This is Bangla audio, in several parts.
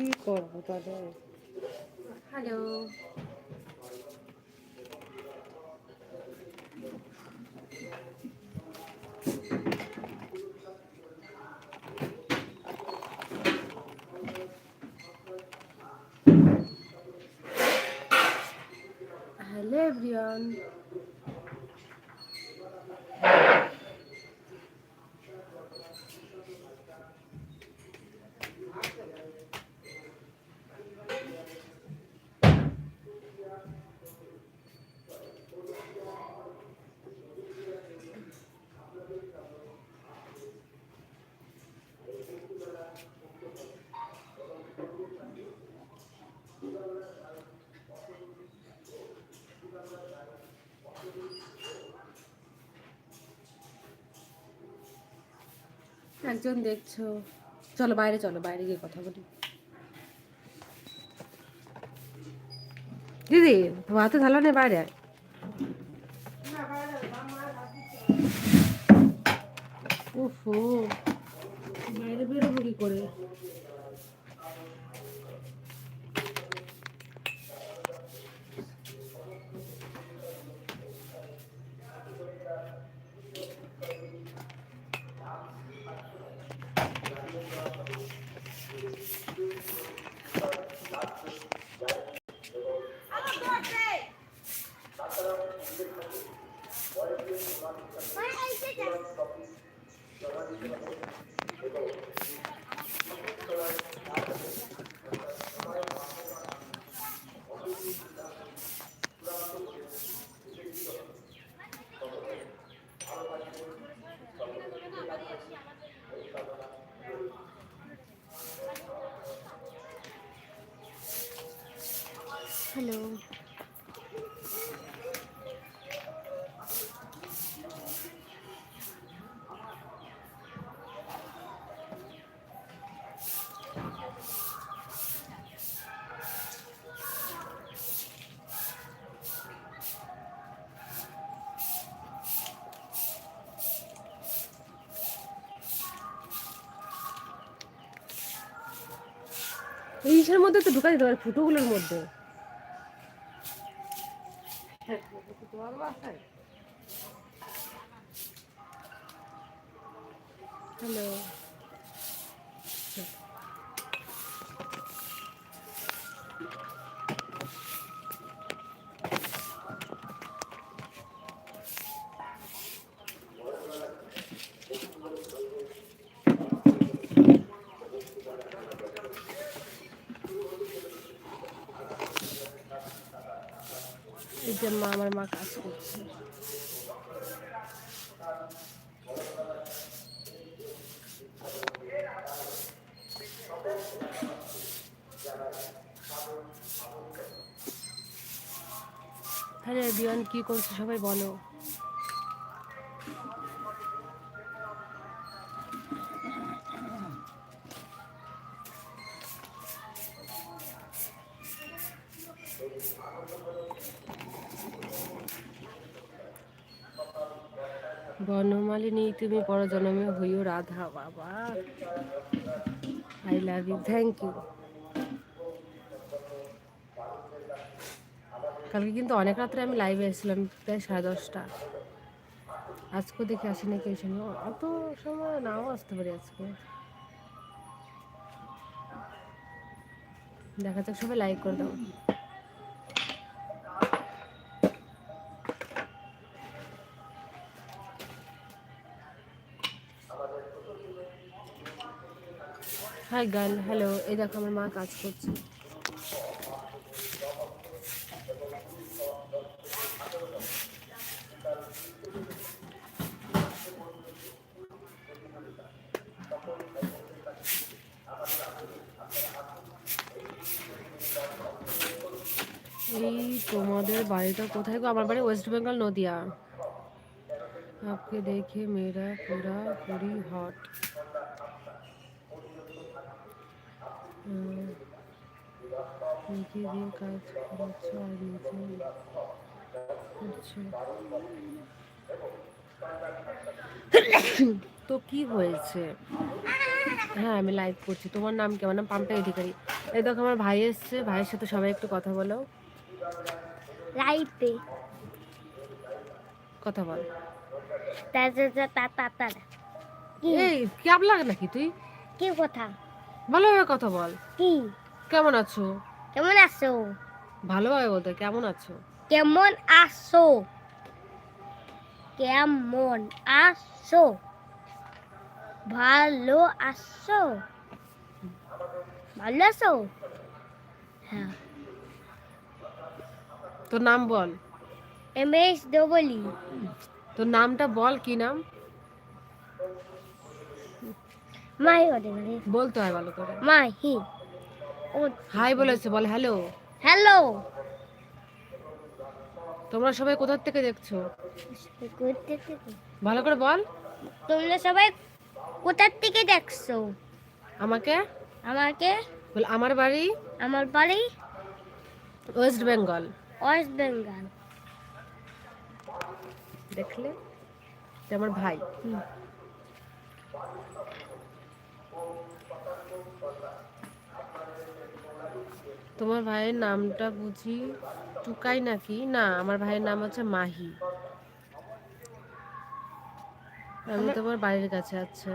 কি করব তাহলে হ্যালো হ্যালো এভরিওয়ান একজন দেখছ। চলো বাইরে চলো বাইরে গিয়ে কথা বলি। দিদি ভাতে থালা নেই বাইরে উফ বাইরে বেরোবো কি করে হ্যালো এই ইসের মধ্যে তো ঢুকা দিতে পারে ফুটোগুলোর মধ্যে। যে মা আমার মা কাজ করছে। হ্যাঁ বিয়ন কি করছে সবাই বলো। তুমি পর জন্মে হইও রাধা বাবা। I love you thank you কালকে কিন্তু অনেক রাত্রে আমি লাইভে এসেছিলাম, প্রায় সাড়ে দশটা। আজকেও দেখে আসি নাকি এই সময় অত সময় নাও আসতে পারি আজকে। দেখা যাক সবাই লাইক করে দাও। হাই গার্ল হ্যালো এই দেখো, আমার মা কাজ করছে। এই তোমাদের বাড়িটা কোথায় গো? আমার বাড়ি ওয়েস্ট বেঙ্গল, নদিয়া। আপকে দেখে মেয়েরা পুরা পুরি হট। নিজে দিয়ে কাজ করছ আর নিজে করছ তো কি হয়েছে? হ্যাঁ আমি লাইভ করছি। তোমার নাম কি? আমার নাম পাম্পটা অধিকারী। এই দেখো আমার ভাই এসছে। ভাইয়ের সাথে সবাই একটু কথা বলো। লাইটে কথা বল। তা তা তা তা তা তা। কি এই ক্যাব লাগে নাকি তুই? কি কথা? ভালোভাবে কথা বল। কি? কেমন আছো? কেমন আছো? ভালোভাবে বলতে কেমন আছো? কেমন আছো? কেমন আছো? ভালো আছো? ভালো আছো? হ্যাঁ। তোর নাম বল। এম এস ডবলি তোর নামটা বল কি নাম? মাই ওদের ঘরে বলতে হয় ভালো করে। মাই হি। ও হাই বলেছে বল হ্যালো। হ্যালো। তোমরা সবাই কোথার থেকে দেখছ? ভালো করে বল। তোমরা সবাই কোথার থেকে দেখছ? আমাকে? আমাকে? বল আমার বাড়ি? আমার বাড়ি? West Bengal. West Bengal. দেখলে? আমার ভাই। তোমার ভাইয়ের নামটা বুঝি টুকাই নাকি? না আমার ভাইয়ের নাম হচ্ছে মাহি। আমি তোমার বাড়ির কাছে আচ্ছা।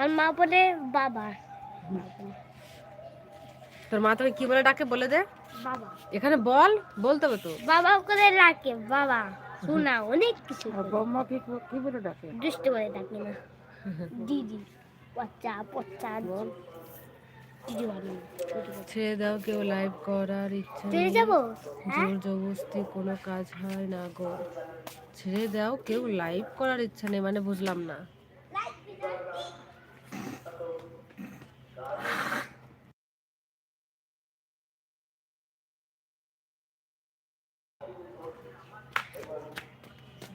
আর মা বলে বাবা। তোর মা তোকে কি বলে ডাকে? বলে দে। বাবা। এখানে বল বলতে হবে তো। বাবা করে ডাকে বাবা। শোনা অনেক কিছু বলে। বম্মা কি কি বলে ডাকে? দুষ্ট করে ডাকে না। দিদি পচ্চা দিদি বানি ছেড়ে দাও কেউ লাইভ করার ইচ্ছা চলে নেই। যাব? হ্যাঁ? জোর জবরদস্তি কোনো কাজ হয় না গো। ছেড়ে দাও কেউ লাইভ করার ইচ্ছা নেই মানে বুঝলাম না।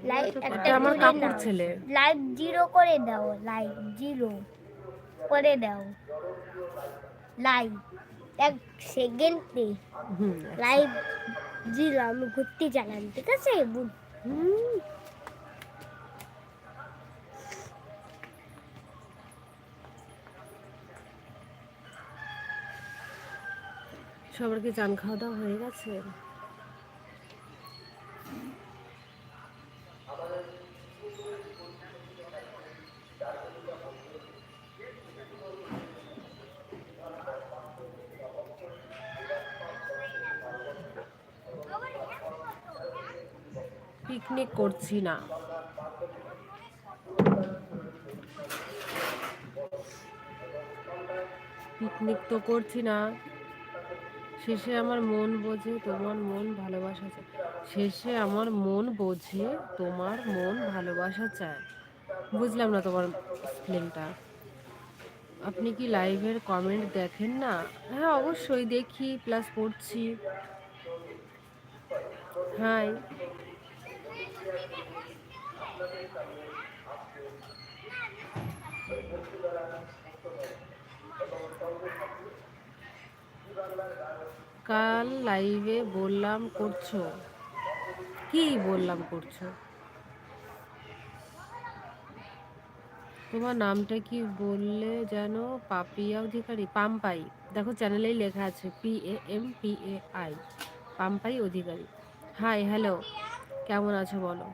লাইভ এটা একটা আমার কাকুর ছেলে। লাইভ জিরো করে দাও লাইভ জিরো করে দাও। লাইভ এক সেকেন্ডে হুম লাইভ দিলাম ঘুরতে চালাম ঠিক আছে। সবার কি চান খাওয়া দাওয়া হয়ে গেছে? পিকনিক করছি না। পিকনিক তো করছি না। শেষে আমার মন বোঝে তোমার মন ভালোবাসা চায়। শেষে আমার মন বোঝে তোমার মন ভালোবাসা চায়। বুঝলাম না তোমার স্পেলিংটা আপনি কি লাইভের কমেন্ট দেখেন না? হ্যাঁ অবশ্যই দেখি প্লাস পড়ছি। হাই কাল লাইভে বললাম করছ। কি বললাম করছ? তোমার নামটা কি বললে যেন পাপিয়া অধিকারী, পাম্পাই। দেখো চ্যানেলেই লেখা আছে P A M P A I Pampai Adhikari. Hi hello কেমন আছো বলো?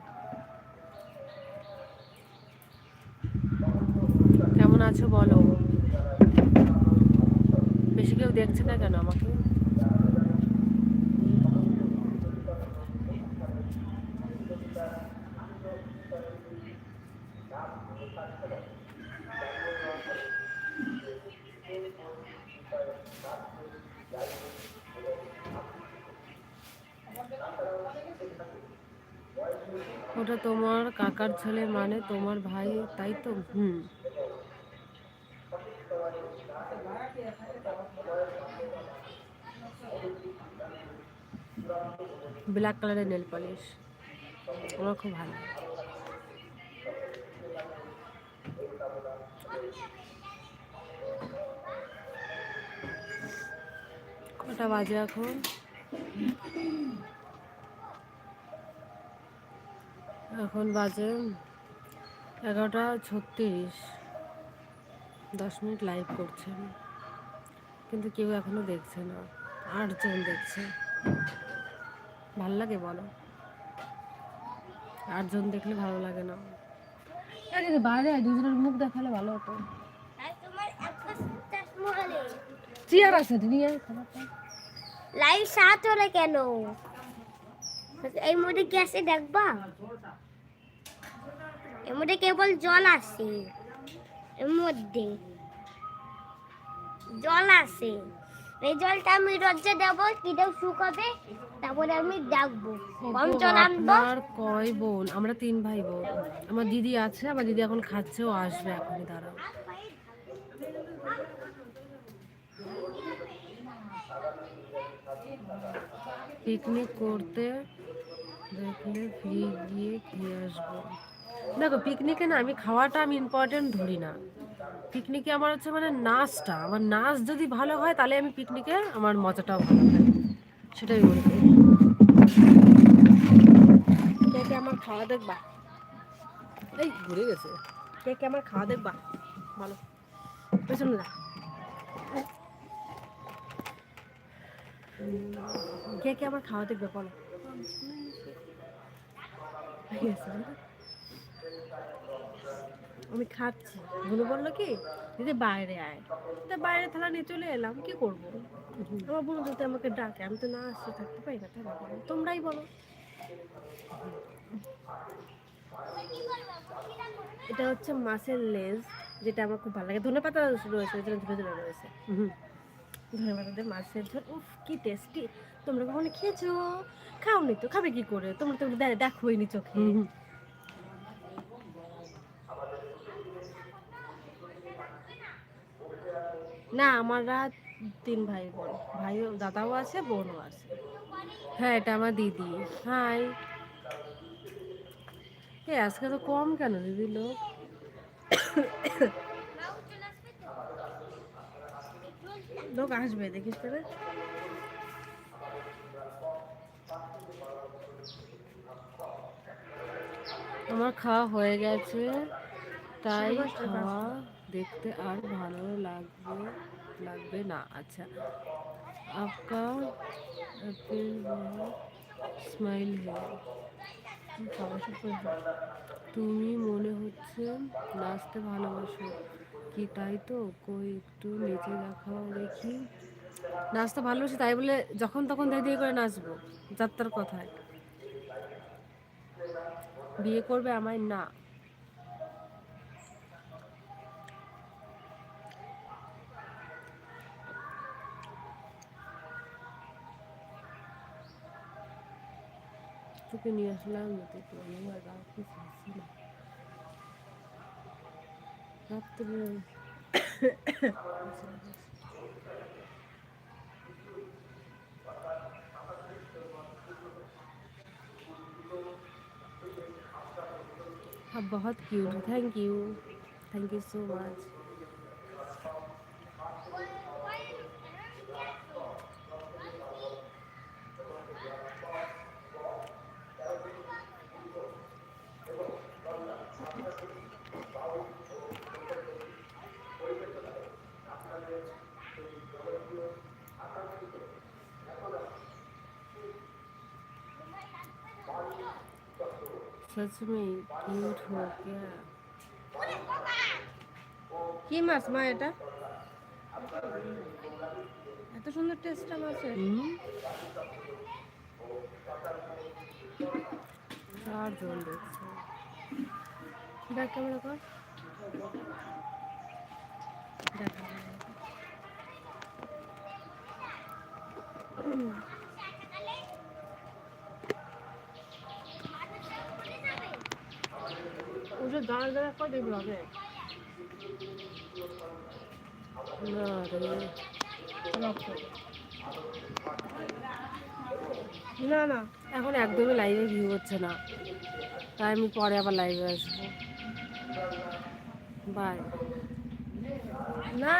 কেমন আছো বলো? বেশি কেউ দেখছে না কেন আমাকে? ওটা তোমার কাকার ছেলে মানে তোমার ভাই, তাই তো? হুম। ব্ল্যাক কালারের নেল পলিশ। আমার খুব ভালো। কটা বাজে এখন? এখন বাজে এগারোটা ছত্রিশ। দশ মিনিট লাইভ করছেন কিন্তু কেউ এখনও দেখছে না। আটজন দেখছে। ভালো লাগে বলো? আটজন দেখলে ভালো লাগে না। আরে বাইরে দুজনের মুখ দেখালে ভালো হতো। চেয়ার আছে খাবারটা। লাইট সাত হলে কেন? এই কি আছে দেখবা? এর মধ্যে কেবল জল আছে। এর মধ্যে জল আছে। এই জলটা আমি রোজে দেবো কিটাও শুকাবে তারপরে আমি দেখব কম জল আনব। আপনার কয় বোন? আমরা তিন ভাই বোন। আমার দিদি আছে আমার দিদি এখন খাচ্ছে ও আসবে এখনই দাঁড়াও। পিকনিক করতে দেখলে ফ্রি গিয়ে খেয়ে আসব। দেখো পিকনিকে না আমি খাওয়াটা আমি ইম্পর্টেন্ট ধরি না। পিকনিকে আমার হচ্ছে মানে নাচটা আমার নাচ যদি ভালো হয় তাহলে আমি পিকনিকে আমার মজাটাও ভালো হয়। সেটাই করি কে কে আমার খাওয়া দেখবা? এই ঘুরে গেছে। কে কে আমার খাওয়া দেখবা? বলো পেছনে যা। কে কে আমার খাওয়া দেখবে বলো। গেছে, বলো। আমি খাচ্ছি। ভুনু বলল কি দিদি বাইরে আয়। তা বাইরে থালা নিয়ে চলে এলাম কি করব? আমার বোন যদি আমাকে ডাকে আমি তো না আসতে থাকতে পারি না তাই বলো। তোমরাই বলো। এটা হচ্ছে মাছের লেজ যেটা আমার খুব ভালো লাগে। ধনে পাতা রয়েছে জন্য ধরে ধরে রয়েছে। ধনে পাতা দিয়ে মাছের ঝোল উফ কি টেস্টি তোমরা কখনো খেয়েছো? খাওনি তো খাবে কি করে? তোমরা তো দেখোই নি চোখে। না, আমারা তিন ভাই বোন। ভাই দাদাও আছে, বোনও আছে। হ্যাঁ এটা আমার দিদি। হাই। এ, আজকে তো কম কেন দিদি লোক লোক আসবে, দেখিস তো আমার খাওয়া হয়ে গেছে। তাই খাওয়া দেখতে আর ভালো লাগবে লাগবে না। আচ্ছা আপকা স্মাইল তুমি মনে হচ্ছে নাচতে ভালোবাসো। কি তাই তো? কই একটু নিচে দেখাও দেখি। নাচতে ভালোবাসি তাই বলে যখন তখন দেখ দিয়ে করে নাচবো যাত্রার কথায়। বিয়ে করবে আমায় না। তোকে নিয়ে আসলাম নদীতে আমার রাখতে চাইছি না রাত্রে आप बहुत cute thank you thank you so much सच में क्यूट हो क्या কি মাছ মা এটা এত সুন্দর টেস্টটা মাছের চারজন দেখছে দেখ ক্যামেরা কর দেখ দাঁড়া দাঁড়া করে দেখব হবে না না না। এখন একদমই লাইভে ভিউ হচ্ছে না। তাই আমি পরে আবার লাইভে আসব। বাই না।